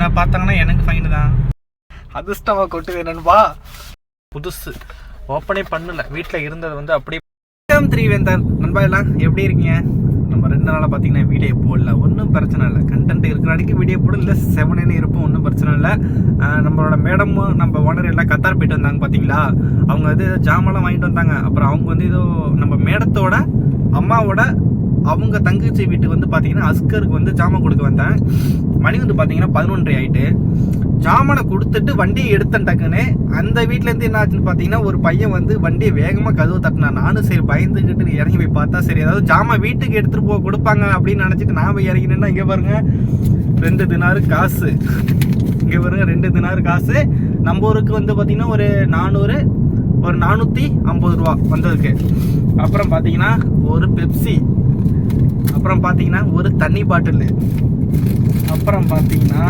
நான் பார்த்தாங்கன்னா எனக்கு ஃபைனு தான். அதிர்ஷ்டமாக கொட்டுது என்னன்பா புதுசு. ஓப்பனே பண்ணல. வீட்டில் இருந்தது வந்து அப்படியே த்ரீவேந்தன் நண்பா எல்லாம் எப்படி இருக்கீங்க? நம்ம ரெண்டு நாளாக பார்த்தீங்கன்னா வீடியோ போடல. ஒன்றும் பிரச்சனை இல்லை. கண்டென்ட் இருக்கிற அடிக்கு வீடியோ போடல. இல்லை செவனேன்னு இருப்போம் ஒன்றும் பிரச்சனை இல்லை. நம்மளோட மேடமும் நம்ம ஓனர் எல்லாம் கத்தார் போயிட்டு வந்தாங்க பார்த்தீங்களா அவங்க வந்து ஜாமெல்லாம் வாங்கிட்டு வந்தாங்க. அப்புறம் அவங்க வந்து ஏதோ நம்ம மேடத்தோட அம்மாவோட அவங்க தங்கச்சி வீட்டுக்கு வந்து பார்த்தீங்கன்னா அஸ்கருக்கு வந்து ஜாமான் கொடுக்க வந்தேன். மணி வந்து பார்த்தீங்கன்னா பதினொன்றரை ஆயிட்டு. ஜாமானை கொடுத்துட்டு வண்டியை எடுத்தேன் டக்குன்னு. அந்த வீட்டிலேருந்து என்ன ஆச்சுன்னு பார்த்தீங்கன்னா ஒரு பையன் வந்து வண்டியை வேகமாக கதவு தட்டினா நானும் சரி பயந்துக்கிட்டு இறங்கி போய் பார்த்தா சரி ஏதாவது ஜாமான் வீட்டுக்கு எடுத்துகிட்டு போக கொடுப்பாங்க அப்படின்னு நினச்சிட்டு நான் போய் இறங்கினேன்னா இங்கே பாருங்க. ரெண்டு தினாரு காசு. இங்கே பாருங்க ரெண்டு தினாரு காசு. நம்ம ஊருக்கு வந்து பார்த்தீங்கன்னா ஒரு நானூறு ஒரு நானூற்றி ஐம்பது ரூபா வந்ததுக்கு. அப்புறம் பார்த்தீங்கன்னா ஒரு பெப்சி. அப்புறம் பார்த்தீங்கன்னா ஒரு தண்ணி பாட்டில். அப்புறம் பார்த்தீங்கன்னா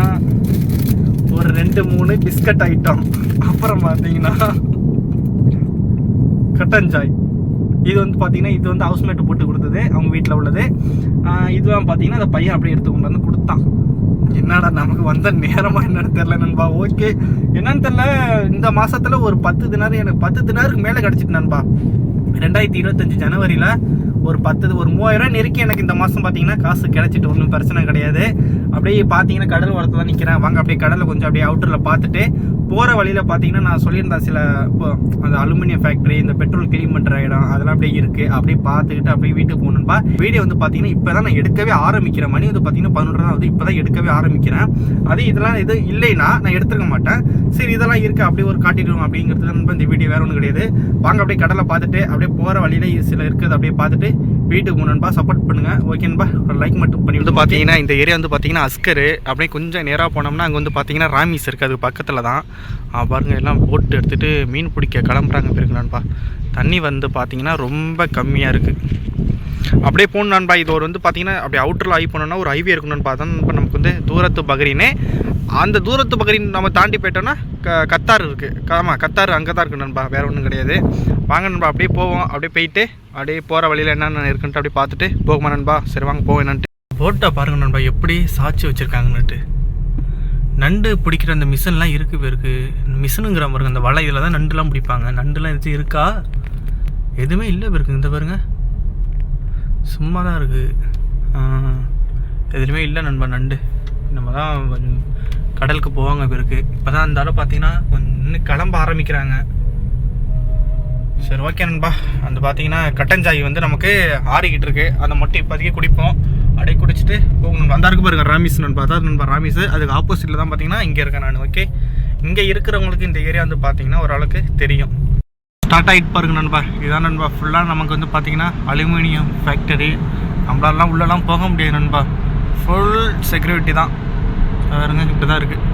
ஒரு ரெண்டு மூணு பிஸ்கட் ஐட்டம். அப்புறம் பார்த்தீங்கன்னா கட்டஞ்சாய். இது வந்து பார்த்தீங்கன்னா இது வந்து ஹவுஸ்மேட் போட்டு கொடுத்தது அவங்க வீட்டில் உள்ளது. இதுதான் பார்த்தீங்கன்னா அந்த பையன் அப்படியே எடுத்து கொண்டு வந்து கொடுத்தான். என்னடா நமக்கு வந்த நேரமாக என்னன்னு தெரில நண்பா. ஓகே. என்னன்னு தெரில இந்த மாதத்தில் ஒரு பத்து தினாரு எனக்கு பத்து தினாருக்கு மேலே கிடச்சிட்டு நண்பா. ரெண்டாயிரத்தி இருபத்தஞ்சு ஜனவரியில் ஒரு பத்து ஒரு மூவாயிரம் நெருக்கி எனக்கு இந்த மாதம் பார்த்தீங்கன்னா காசு கிடச்சிட்டு ஒன்றும் பிரச்சனை கிடையாது. அப்படியே பார்த்தீங்கன்னா கடல் ஓரத்தில் தான் நிற்கிறேன் வாங்க அப்படியே கடலில் கொஞ்சம் அப்படியே அவுட்டரில் பார்த்துட்டு போகிற வழியில் பார்த்தீங்கன்னா நான் சொல்லியிருந்தேன் சில இப்போ அந்த அலுமினியம் ஃபேக்ட்ரி இந்த பெட்ரோல் க்ளீன் பண்ணுற இடம் அதெல்லாம் அப்படியே இருக்குது அப்படியே பார்த்துக்கிட்டு அப்படியே வீட்டுக்கு போகணும்பா வீடியோ வந்து பார்த்தீங்கன்னா இப்போ தான் நான் எடுக்கவே ஆரம்பிக்கிறேன். மணி வந்து பார்த்தீங்கன்னா பதினொன்று தான் வந்து இப்போ தான் எடுக்கவே ஆரம்பிக்கிறேன். அது இதெல்லாம் இது இல்லைன்னா நான் எடுத்துருக்க மாட்டேன். சரி இதெல்லாம் இருக்குது அப்படியே ஒரு காட்டிடுவோம் அப்படிங்கிறது இந்த வீடியோ வேற ஒன்றும் கிடையாது. வாங்க அப்படியே கடலை பார்த்துட்டு அப்படியே போகிற வழியில சில இருக்குது அப்படியே பார்த்துட்டு வீட்டுக்கு போகணுன்பா சப்போர்ட் பண்ணுங்க. ஓகேன்பா ஒரு லைக் மட்டும் பண்ணி வந்து பார்த்தீங்கன்னா இந்த ஏரியா வந்து பார்த்தீங்கன்னா அஸ்கரு. அப்படியே கொஞ்சம் நேராக போனோம்னா அங்கே வந்து பார்த்தீங்கன்னா ராமிஸ் இருக்குது அது பக்கத்தில் தான். ஆ, பாருங்க எல்லாம் போட்டு எடுத்துகிட்டு மீன் பிடிக்க கிளம்புறாங்க பிறகு நண்பா. தண்ணி வந்து பார்த்தீங்கன்னா ரொம்ப கம்மியாக இருக்குது அப்படியே போகணும் நண்பா இது ஒரு வந்து பார்த்தீங்கன்னா அப்படியே அவுட்டரில் ஆகி போனோம்னா ஒரு ஹைவே இருக்கணும்னு பார்த்தா இப்போ நமக்கு வந்து தூரத்து பகரினே. அந்த தூரத்து பகரின் நம்ம தாண்டி போயிட்டோம்னா க கத்தார் இருக்குது ஆமாம் கத்தார் அங்கே தான் இருக்குது நண்பா வேறு ஒன்றும் கிடையாது. வாங்க நண்பா அப்படியே போவோம். அப்படியே போயிட்டு அப்படியே போகிற வழியில் என்னென்ன இருக்குன்ட்டு அப்படியே பார்த்துட்டு போகுமா நண்பா? சரி வாங்க போவோம் என்னன்ட்டு. போட்டை பாருங்க நண்பா எப்படி சாட்சி வச்சுருக்காங்கன்னுட்டு. நண்டு பிடிக்கிற அந்த மிஷின்லாம் இருக்குது பேருக்கு மிஷினுங்கிற பாருங்க அந்த வலை இதில் தான் நண்டுலாம் பிடிப்பாங்க. நண்டுலாம் எதாச்சும் இருக்கா? எதுவுமே இல்லை பேருக்கு இந்த பாருங்க. சும்மா தான் இருக்குது எதுலையுமே இல்லை நண்பா நண்டு. நம்ம தான் கடலுக்கு போவாங்க பிறகு இப்போ தான் இருந்தாலும் பார்த்தீங்கன்னா கொஞ்சம் கிளம்ப ஆரம்பிக்கிறாங்க. சரி ஓகே நண்பா. அந்த பார்த்தீங்கன்னா கட்டஞ்சாய் வந்து நமக்கு ஆறிக்கிட்டு இருக்கு. அதை மட்டும் இப்போதைக்கு குடிப்போம். அப்படியே குடிச்சிட்டு போகணும் அந்த இருக்கு பாருங்க ராமிஸ் நண்பா. அதான் நண்பா ராமிஸ். அதுக்கு ஆப்போசிட்டில் தான் பார்த்தீங்கன்னா இங்கே இருக்கேன் நான் ஓகே இங்கே இருக்கிறவங்களுக்கு இந்த ஏரியா வந்து பார்த்தீங்கன்னா ஓரளவுக்கு தெரியும். ஸ்டார்ட் ஆகிட்டு பாருங்க நண்பா. இதான் நண்பா. ஃபுல்லாக நமக்கு வந்து பார்த்திங்கன்னா அலுமினியம் ஃபேக்டரி நம்மளாலாம் உள்ளெல்லாம் போக முடியாது நண்பா. ஃபுல் செக்யூரிட்டி தான். பாருங்க இப்படி தான் இருக்குது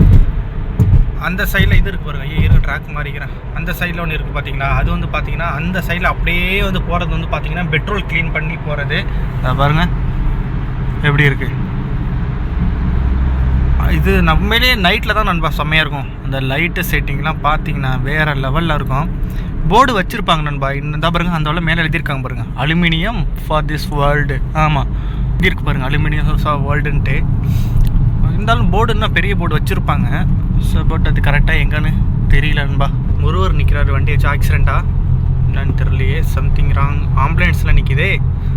அந்த சைடில் இது இருக்குது பாருங்க. ஐயோ இருக்கு ட்ராக் மாறிக்கிறேன். அந்த சைடில் ஒன்று இருக்குது பார்த்தீங்களா அது வந்து பார்த்தீங்கன்னா அந்த சைடில் அப்படியே வந்து போகிறது வந்து பார்த்தீங்கன்னா பெட்ரோல் க்ளீன் பண்ணி போகிறது பாருங்கள் எப்படி இருக்குது இது நம்மளே நைட்டில் தான் நண்பா செம்மையாக இருக்கும். அந்த லைட்டு செட்டிங்லாம் பார்த்தீங்கன்னா வேறு லெவலில் இருக்கும். போர்டு வச்சுருப்பாங்க நண்பா இந்த பாருங்க அந்த மேலே எழுதியிருக்காங்க பாருங்கள் அலுமினியம் ஃபார் திஸ் வேர்ல்டு ஆமாம் எழுதியிருக்கு இருக்கு பாருங்க அலுமினியம் ஃபார் வேர்ல்டுன்ட்டு இருந்தாலும் போர்டுன்னா பெரிய போர்டு வச்சுருப்பாங்க. ஸோ பட் அது கரெக்டாக எங்கன்னு தெரியல நண்பா. ஒருவர் நிற்கிறாரு வண்டி வச்சு ஆக்சிடெண்ட்டா என்னன்னு தெரியலையே சம்திங் ராங் ஆம்புலன்ஸில் நிற்கிதே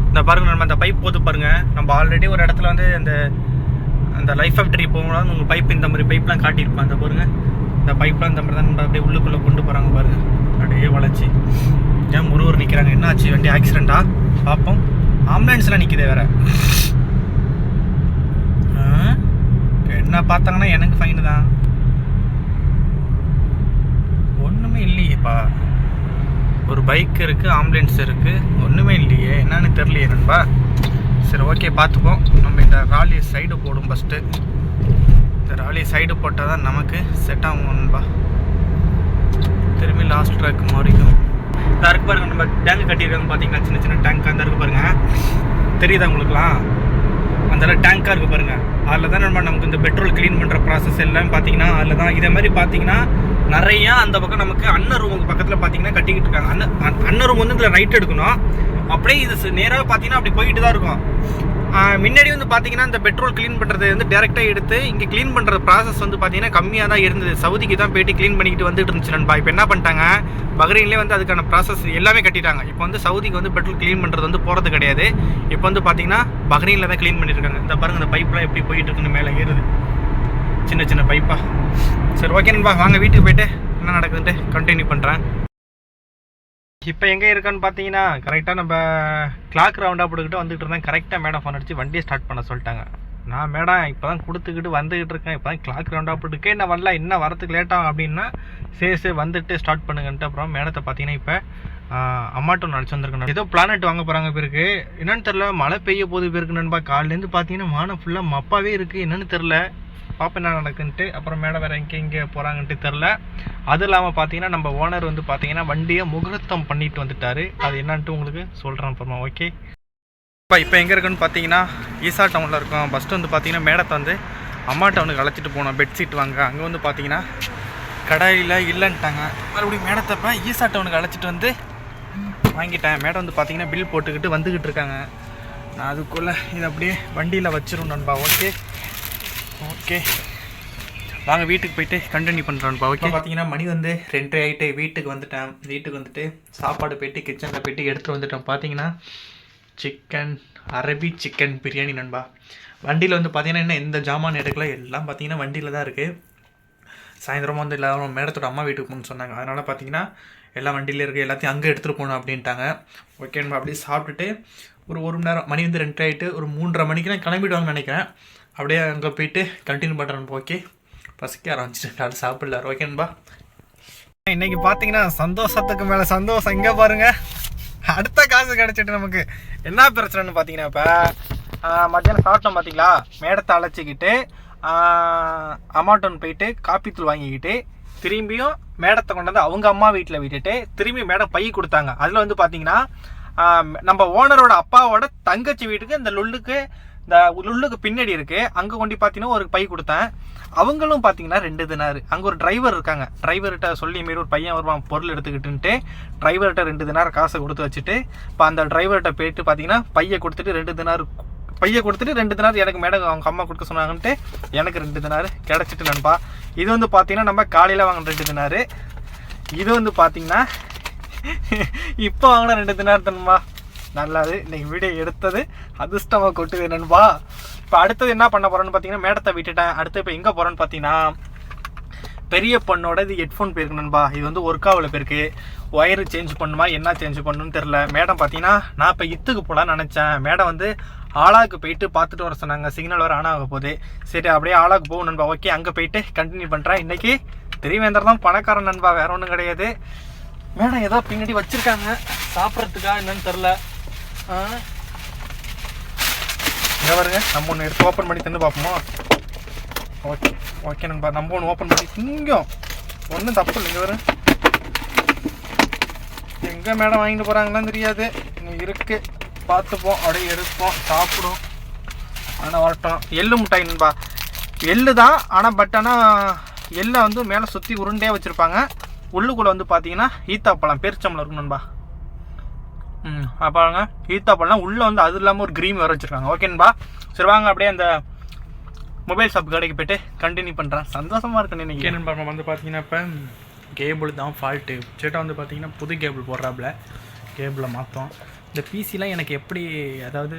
இந்த பாருங்க நம்ம அந்த பைப் போது பாருங்கள் நம்ம ஆல்ரெடி ஒரு இடத்துல வந்து அந்த அந்த லைஃப் ஃபேக்டரி போகும்போது உங்கள் பைப் இந்த மாதிரி பைப்லாம் காட்டியிருப்பான். அந்த பாருங்கள் இந்த பைப்லாம் இந்த மாதிரி தான் நம்ம அப்படியே உள்ளுக்குள்ளே கொண்டு போகிறாங்க பாருங்கள் அப்படியே வளைச்சி ஏன் ஒருவர் நிற்கிறாங்க என்ன ஆச்சு? வண்டி ஆக்சிடெண்ட்டா பார்ப்போம் ஆம்புலன்ஸ்லாம் நிற்கிதே வேற. என்ன பார்த்தாங்கன்னா எனக்கு ஃபைனு தான். ஒன்றுமே இல்லையேப்பா. ஒரு பைக் இருக்குது ஆம்புலன்ஸ் இருக்குது ஒன்றுமே இல்லையே. என்னன்னு தெரியலையே நண்பா. சரி ஓகே பார்த்துப்போம். நம்ம இந்த ராலி சைடு போடும் ஃபஸ்ட்டு இந்த ராலி சைடு போட்டால் தான் நமக்கு செட் ஆகும்பா திரும்பி லாஸ்ட் ட்ராக் மாறிக்கும். இதாக இருக்கு பாருங்கள் நம்ம டேங்க் கட்டியிருக்காங்க பார்த்தீங்கன்னா சின்ன சின்ன டேங்க் அந்த இருக்கு பாருங்கள் தெரியுதா உங்களுக்குலாம் அந்த டேங்காக இருக்குது பாருங்கள் அதில் தான் நம்ம நமக்கு இந்த பெட்ரோல் க்ளீன் பண்ணுற ப்ராசஸ் எல்லாம் பார்த்தீங்கன்னா அதில் தான் இதே மாதிரி பார்த்தீங்கன்னா நிறையா அந்த பக்கம் நமக்கு அண்ணன் ரூமுக்கு பக்கத்தில் பார்த்தீங்கன்னா கட்டிக்கிட்டு இருக்காங்க. அண்ணன் அண்ணன் ரூம் வந்து இதில் ரைட் எடுக்கணும். அப்படியே இது நேராக பார்த்தீங்கன்னா அப்படி போயிட்டு தான் இருக்கும். முன்னாடி வந்து பார்த்தீங்கன்னா இந்த பெட்ரோல் க்ளீன் பண்ணுறது வந்து டேரெக்டாக எடுத்து இங்கே க்ளீன் பண்ணுற ப்ராசஸ் வந்து பார்த்தீங்கன்னா கம்மியாக தான் இருந்தது. சவுதிக்கு தான் போயிட்டு க்ளீன் பண்ணிக்கிட்டு வந்துட்டு இருந்துச்சு நண்பா. இப்போ என்ன பண்ணிட்டாங்க? பஹ்ரைன்லேயே வந்து அதுக்கான ப்ராசஸ் எல்லாமே கட்டிட்டாங்க. இப்போ வந்து சவுதிக்கு வந்து பெட்ரோல் க்ளீன் பண்ணுறது வந்து போகிறது கிடையாது. இப்போ வந்து பார்த்தீங்கன்னா பஹ்ரைனில் தான் க்ளீன் பண்ணியிருக்காங்க இந்த பாருங்க இந்த பைப்லாம் எப்படி போயிட்டு இருக்குன்னு மேலே ஏறுது. சின்ன சின்ன பைப்பா சரி ஓகே நண்பா வாங்க வீட்டுக்கு போயிட்டு என்ன நடக்குதுன்ட்டு கண்டினியூ பண்ணுறேன் இப்போ எங்கே இருக்கான்னு பார்த்தீங்கன்னா கரெக்டாக நம்ம கிளாக் ரவுண்டாக போட்டுக்கிட்டு வந்துகிட்டு இருந்தேன். கரெக்டாக மேடம் ஃபோன் அடிச்சு வண்டியை ஸ்டார்ட் பண்ண சொல்லிட்டாங்க. நான் மேடம் இப்போ தான் கொடுத்துக்கிட்டு வந்துக்கிட்டு இருக்கேன். இப்போ தான் கிளாக் ரவுண்டாக போட்டுக்கே என்ன வரல என்ன வரதுக்கு லேட் ஆகும் அப்படின்னா சரி சரி வந்துட்டு ஸ்டார்ட் பண்ணுங்கன்ட்டு அப்புறம் மேடத்தை பார்த்தீங்கன்னா இப்போ அம்மாட்டம் நடிச்சு வந்திருக்கேன். ஏதோ பிளானட் வாங்க போகிறாங்க பேருக்கு. என்னன்னு தெரில மழை பெய்ய போது பேருக்கு நண்பா. காலிலேருந்து பார்த்தீங்கன்னா வானம் ஃபுல்லாக மப்பாவே இருக்குது என்னன்னு தெரில பாப்பா என்ன நடக்குன்ட்டு அப்புறம் மேடம் வேறு எங்கே இங்கே போகிறாங்கன்ட்டு தெரில அது இல்லாமல் பார்த்தீங்கன்னா நம்ம ஓனர் வந்து பார்த்தீங்கன்னா வண்டியை முகூர்த்தம் பண்ணிட்டு வந்துட்டாரு. அது என்னன்ட்டு உங்களுக்கு சொல்கிறேன் அப்புறமா ஓகே இப்போ இப்போ எங்கே இருக்குன்னு பார்த்தீங்கன்னா ஈசா டவுனில் இருக்கோம். ஃபஸ்ட்டு வந்து பார்த்தீங்கன்னா மேடத்தை வந்து அம்மா டவுனுக்கு அழைச்சிட்டு போனோம். பெட்ஷீட் வாங்க. அங்கே வந்து பார்த்தீங்கன்னா கடையில் இல்லைன்ட்டாங்க. மறுபடியும் மேடத்தை ஈசா டவுனுக்கு அழைச்சிட்டு வந்து வாங்கிட்டேன். மேடம் வந்து பார்த்தீங்கன்னா பில் போட்டுக்கிட்டு வந்துக்கிட்டு இருக்காங்க. நான் அதுக்குள்ளே இதை அப்படியே வண்டியில் வச்சிரும் நண்பா ஓகே ஓகே. வாங்க வீட்டுக்கு போயிட்டு கண்டினியூ பண்ணுறோம்ப்பா ஓகே பார்த்தீங்கன்னா மணி வந்து ரெண்டரை ஆகிட்டு வீட்டுக்கு வந்துட்டேன். வீட்டுக்கு வந்துட்டு சாப்பாடு போயிட்டு கிச்சனில் போயிட்டு எடுத்துகிட்டு வந்துட்டோம். பார்த்தீங்கன்னா சிக்கன் அரபி சிக்கன் பிரியாணி நண்பா. வண்டியில் வந்து பார்த்தீங்கன்னா என்ன எந்த ஜாமான் எடுக்கல எல்லாம் பார்த்தீங்கன்னா வண்டியில் தான் இருக்குது சாயந்தரமாக வந்து எல்லாரும் மேடத்தோட அம்மா வீட்டுக்கு போகணும்னு சொன்னாங்க. அதனால் பார்த்தீங்கன்னா எல்லா வண்டியில இருக்க எல்லாத்தையும் அங்கே எடுத்துகிட்டு போகணும் அப்படின்ட்டாங்க. ஓகே நம்ம அப்படியே சாப்பிட்டுட்டு ஒரு ஒரு மணி நேரம் மணி வந்து ரெண்டு ஆகிட்டு ஒரு மூன்றரை மணிக்கு நான் கிளம்பிடுவாங்கன்னு நினைக்கிறேன். அப்படியே அங்கே போயிட்டு கண்டினியூ பண்ணுறேன் ஓகே பசிக்க ஆரம்பிச்சிட்டு நான் சாப்பிடல. ஓகேன்பா இன்னைக்கு பார்த்தீங்கன்னா சந்தோஷத்துக்கு மேலே சந்தோஷம். இங்கே பாருங்க. அடுத்த காசு கிடச்சிட்டு நமக்கு என்ன பிரச்சனைன்னு பார்த்தீங்கன்னா இப்போ மத்தியானம் சாப்பிட்டோம் பார்த்தீங்களா மேடத்தை அழைச்சிக்கிட்டு அமாட்டோன் போயிட்டு காப்பி தூள் வாங்கிக்கிட்டு திரும்பியும் மேடத்தை கொண்டு வந்து அவங்க அம்மா வீட்டில் விட்டுட்டு திரும்பி மேடம் பை கொடுத்தாங்க. அதில் வந்து பார்த்தீங்கன்னா நம்ம ஓனரோட அப்பாவோட தங்கச்சி வீட்டுக்கு இந்த லுல்லுக்கு இந்த உள்ளுக்கு பின்னாடி இருக்கு. அங்கே கொண்டு பார்த்தீங்கன்னா ஒரு பை கொடுத்தேன். அவங்களும் பார்த்தீங்கன்னா ரெண்டு தினார். அங்கே ஒரு டிரைவர் இருக்காங்க. டிரைவர்கிட்ட சொல்லி மாரி ஒரு பையன் வருவான் பொருள் எடுத்துக்கிட்டுன்ட்டு. டிரைவர்கிட்ட ரெண்டு தினார் காசை கொடுத்து வச்சுட்டு இப்போ அந்த டிரைவர்கிட்ட போயிட்டு பார்த்தீங்கன்னா பையை கொடுத்துட்டு ரெண்டு தினார் பையை கொடுத்துட்டு ரெண்டு தினார் எனக்கு மேடம் அவங்க அம்மா கொடுக்க சொன்னாங்கன்ட்டு எனக்கு ரெண்டு தினார் கிடச்சிட்டு நண்பா. இது வந்து பார்த்தீங்கன்னா நம்ம காலையில் வாங்கின ரெண்டு தினார். இது வந்து பார்த்தீங்கன்னா இப்போ வாங்கின ரெண்டு தினார் தன்பா நல்லது இன்னைக்கு வீடியோ எடுத்தது அதிர்ஷ்டமாக கொட்டுது நண்பா இப்போ அடுத்தது என்ன பண்ண போகிறோன்னு பார்த்தீங்கன்னா மேடத்தை விட்டுட்டேன். அடுத்து இப்போ எங்கே போகிறோன்னு பார்த்தீங்கன்னா பெரிய பொண்ணோட இது ஹெட்ஃபோன் போயிருக்கு நண்பா. இது வந்து ஒர்க் ஆகல போயிருக்கு. ஒயரு சேஞ்ச் பண்ணுமா என்ன சேஞ்ச் பண்ணணும்னு தெரில மேடம் பார்த்தீங்கன்னா நான் இப்போ இத்துக்கு போகலான்னு நினச்சேன். மேடம் வந்து ஆளாக்கு போயிட்டு பார்த்துட்டு வர சொன்னாங்க. சிக்னல் வர ஆன் ஆக போகுது. சரி அப்படியே ஆளாக்கு போகும் நண்பா. ஓகே அங்கே போயிட்டு கண்டினியூ பண்ணுறேன் இன்றைக்கி திரிவேந்தர் தான் பணக்காரன் நண்பா. வேற ஒன்றும் கிடையாது. மேடம் ஏதோ பின்னாடி வச்சுருக்காங்க. சாப்பிட்றதுக்கா என்னன்னு தெரில இங்கே பாருங்க நம்ம ஒன்று எடுத்து ஓப்பன் பண்ணி தின்னு பார்ப்போமா? ஓகே ஓகே நண்பா நம்ம ஒன்று ஓப்பன் பண்ணி திங்கும். ஒன்றும் தப்பு இல்லை இங்கே வரும் எங்கே மேடம் வாங்கிட்டு போகிறாங்களான்னு தெரியாது. இன்னும் இருக்கு. பார்த்துப்போம் அப்படியே எடுப்போம் சாப்பிடும். ஆனால் வரட்டும். எள்ளு மிட்டாய் நண்பா. எள்ளு தான் ஆனால் பட் ஆனால் எள்ளை வந்து மேலே சுற்றி உருண்டையாக வச்சுருப்பாங்க. உள்ளுக்குள்ளே வந்து பார்த்தீங்கன்னா ஈத்தாப்பழம் பெருச்சம்பளம் இருக்கும் நண்பா. பாருங்க. ஈத்தாப்பழம் உள்ளே வந்து அது இல்லாமல் ஒரு க்ரீம் வர வச்சுருக்காங்க. ஓகேன்பா சரி வாங்க. அப்படியே அந்த மொபைல் ஷாப் கடைக்கு போயிட்டு கண்டினியூ பண்ணுறேன் சந்தோஷமாக இருக்கு இன்னைக்கு நண்பா பார்க்க வந்து பார்த்தீங்கன்னா இப்போ கேபிள் தான் ஃபால்ட்டு சேட்டா வந்து பார்த்தீங்கன்னா புது கேபிள் போடுறாப்புல. கேபிளை மாற்றோம் இந்த பிசிலாம் எனக்கு எப்படி அதாவது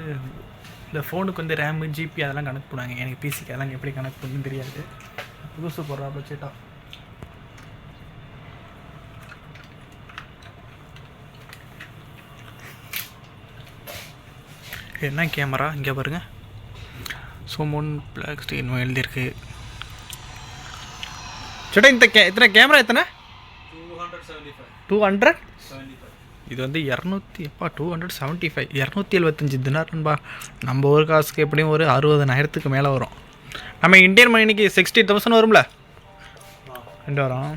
இந்த ஃபோனுக்கு வந்து ரேமு ஜிபி அதெல்லாம் கனெக்ட் பண்ணுவாங்க. எனக்கு பிசிக்கு அதெல்லாம் எப்படி கனெக்ட் பண்ணுன்னு தெரியாது. புதுசு போடுறாப்புல சேட்டா. என்ன கேமரா? இங்கே பாருங்க. சோமோன் பிளாக் ஸ்க்ரீன் எழுதியிருக்கு. சேட்டா இந்த கே இத்தனை கேமரா எத்தனை? டூ ஹண்ட்ரட் இது வந்து இரநூத்தி எப்பா டூ ஹண்ட்ரட் செவன்ட்டி ஃபைவ் இரநூத்தி எழுபத்தஞ்சி தினார்ன்பா நம்ம ஒரு காசுக்கு எப்படியும் ஒரு அறுபதனாயிரத்துக்கு மேலே வரும். நம்ம இந்தியன் மணிக்கு சிக்ஸ்டி தௌசண்ட் வரும்ல? ரெண்டு வரும்.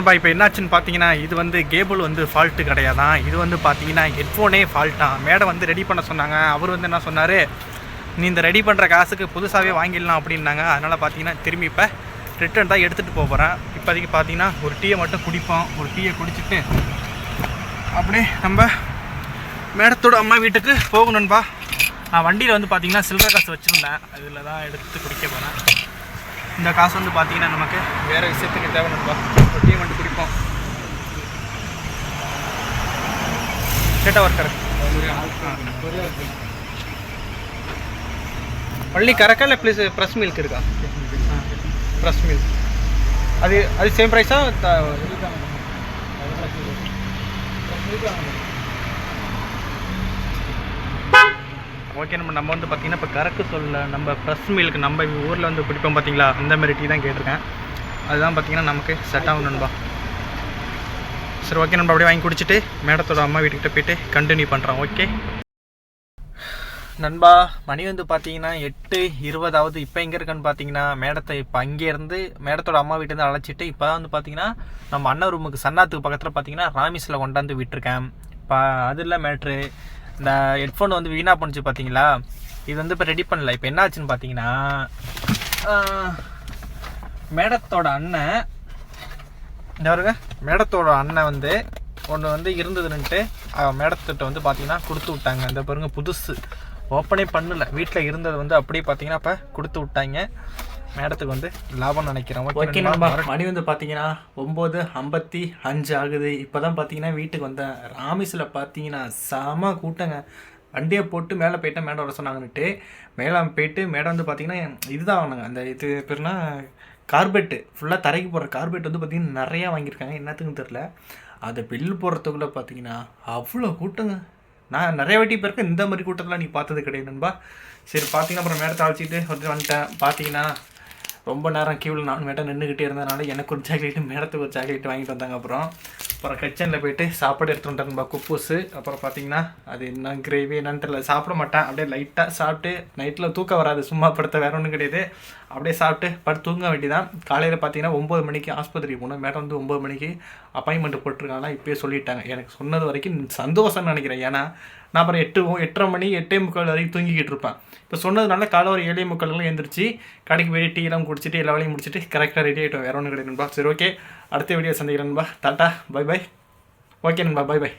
நண்பா இப்போ என்னாச்சுன்னு பார்த்தீங்கன்னா இது வந்து கேபிள் வந்து ஃபால்ட்டு கிடையாதான் இது வந்து பார்த்தீங்கன்னா ஹெட்ஃபோனே ஃபால்ட்டான் மேடம் வந்து ரெடி பண்ண சொன்னாங்க. அவர் வந்து என்ன சொன்னார்? நீ இந்த ரெடி பண்ணுற காசுக்கு புதுசாகவே வாங்கிடலாம் அப்படின்னாங்க. அதனால் பார்த்தீங்கன்னா திரும்பி இப்போ ரிட்டர்ன் தான் எடுத்துகிட்டு போக போகிறேன் இப்போதைக்கு பார்த்தீங்கன்னா ஒரு டீயை மட்டும் குடிப்போம். ஒரு டீயை குடிச்சிட்டு அப்படியே நம்ம மேடத்தோட அம்மா வீட்டுக்கு போகணும்பா நான் வண்டியில் வந்து பார்த்தீங்கன்னா சில்வர் காசு வச்சுருந்தேன். அதில் தான் எடுத்து குடிக்க போனேன் இந்த காசு வந்து பார்த்தீங்கன்னா நமக்கு வேறு விஷயத்துக்கு தேவை நண்பா ஒரு டீ வந்து குடிப்போம் சேட்டா ஒர்க்கர் பள்ளி கரக்கா இல்லை ப்ளீஸ் ப்ரெஸ் மில்க் இருக்கா? ப்ரெஸ் மில்க் அது அது சேம் ப்ரைஸா ஓகே நம்ம நம்ம வந்து பார்த்திங்கன்னா இப்போ கறக்கு சொல்ல நம்ம ஃப்ரெஷ் மீலுக்கு நம்ம ஊரில் வந்து பிடிப்போம் பார்த்தீங்களா அந்த மாதிரி டீ தான் கேட்டிருக்கேன். அதுதான் பார்த்தீங்கன்னா நமக்கு செட் ஆகும் நண்பா. சரி ஓகே நம்ம அப்படியே வாங்கி குடிச்சிட்டு மேடத்தோட அம்மா வீட்டுக்கிட்ட போயிட்டு கண்டினியூ பண்ணுறோம் ஓகே நண்பா மணி வந்து பார்த்தீங்கன்னா எட்டு இருபதாவது. இப்போ எங்கே இருக்குன்னு பார்த்தீங்கன்னா மேடத்தை இப்போ அங்கேருந்து மேடத்தோட அம்மா வீட்டிலேருந்து அழைச்சிட்டு இப்போ தான் வந்து பார்த்தீங்கன்னா நம்ம அண்ணன் ரூமுக்கு சன்னாத்துக்கு பக்கத்தில் பார்த்தீங்கன்னா ராமிஸில் கொண்டாந்து விட்டுருக்கேன். இப்போ அது இல்லை மேட்ரு இந்த ஹெட்ஃபோன் வந்து வீணாக போணுச்சு பார்த்தீங்களா இது வந்து இப்போ ரெடி பண்ணல. இப்போ என்ன ஆச்சுன்னு பார்த்தீங்கன்னா மேடத்தோட அண்ணன் இந்த பாருங்க மேடத்தோட அண்ணன் வந்து ஒன்று வந்து இருந்ததுன்ட்டு மேடத்திட்ட வந்து பார்த்தீங்கன்னா கொடுத்து விட்டாங்க. இந்த பாருங்க புதுசு. ஓப்பனே பண்ணல. வீட்டில் இருந்தது வந்து அப்படியே பார்த்தீங்கன்னா இப்போ கொடுத்து விட்டாங்க. மேடத்துக்கு வந்து லாபம் நினைக்கிறேன். ஓகே மணி வந்து பார்த்தீங்கன்னா ஒம்பது ஐம்பத்தி அஞ்சு ஆகுது. இப்போ தான் பார்த்தீங்கன்னா வீட்டுக்கு வந்தேன் ராமிஸில் பார்த்தீங்கன்னா செம கூட்டங்க. வண்டியை போட்டு மேலே போயிட்டேன் மேடம் வர சொன்னாங்கன்னுட்டு மேலே போயிட்டு மேடம் வந்து பார்த்தீங்கன்னா இதுதான் வாங்கினாங்க. அந்த இது பேர்னா கார்பெட்டு. ஃபுல்லாக தரைக்கு போடுற கார்பெட் வந்து பார்த்தீங்கன்னா நிறையா வாங்கியிருக்காங்க. என்னத்துக்குன்னு தெரில அதை பில்லு போடுறதுக்குள்ளே பார்த்தீங்கன்னா அவ்வளோ கூட்டங்க. நான் நிறைய வாட்டி போயிருக்கேன். இந்த மாதிரி கூட்டத்தெலாம் நீ பார்த்தது கிடையாது நண்பா. சரி பார்த்தீங்கன்னா அப்புறம் மேடத்தை அழைச்சிட்டு வந்து வந்துட்டேன். பார்த்தீங்கன்னா ரொம்ப நேரம் கியூவில் நான் மேடம் நின்றுக்கிட்டே இருந்ததுனால எனக்கு ஒரு சாக்லேட்டு மேடத்துக்கு ஒரு சாக்லேட் வாங்கிட்டு வந்தாங்க அப்புறம். அப்புறம் கிச்சனில் போயிட்டு சாப்பாடு எடுத்துகிட்டு வந்துட்டேன்பா குப்பூஸு அப்புறம் பார்த்தீங்கன்னா அது என்ன கிரேவி என்னன்னு தெரியல சாப்பிட மாட்டேன். அப்படியே லைட்டாக சாப்பிட்டு நைட்டில் தூக்கம் வராது சும்மா படுத்த வேற ஒன்றும் கிடையாது. அப்படியே சாப்பிட்டு படுத்து தூங்க வேண்டியதான் காலையில் பார்த்தீங்கன்னா ஒம்பது மணிக்கு ஆஸ்பத்திரி போகணும் மேடம் வந்து ஒம்பது மணிக்கு அப்பாயின்மெண்ட் போட்டிருக்காங்களா? இப்போயே சொல்லிட்டாங்க. எனக்கு சொன்னது வரைக்கும் சந்தோஷம்னு நினைக்கிறேன். ஏன்னா நான் அப்புறம் எட்டு எட்டரை மணி எட்டே முக்கால் வரைக்கும் தூங்கிக்கிட்டு இருப்பேன். இப்போ சொன்னதுனால காலை ஒரு ஏழே முக்கால்லாம் எழுந்திரிச்சு கடைக்கு போய் டீ எல்லாம் குடிச்சிட்டு எல்லா வேலையும் முடிச்சுட்டு கரெக்டாக ரெடி ஆகிட்டோம் வேற ஒன்றும் கிடையாது நண்பா. சரி ஓகே அடுத்த வீடியோ சந்திக்கிறேன் நண்பா. டாட்டா. Bye bye. ஓகே நண்பா. Bye bye.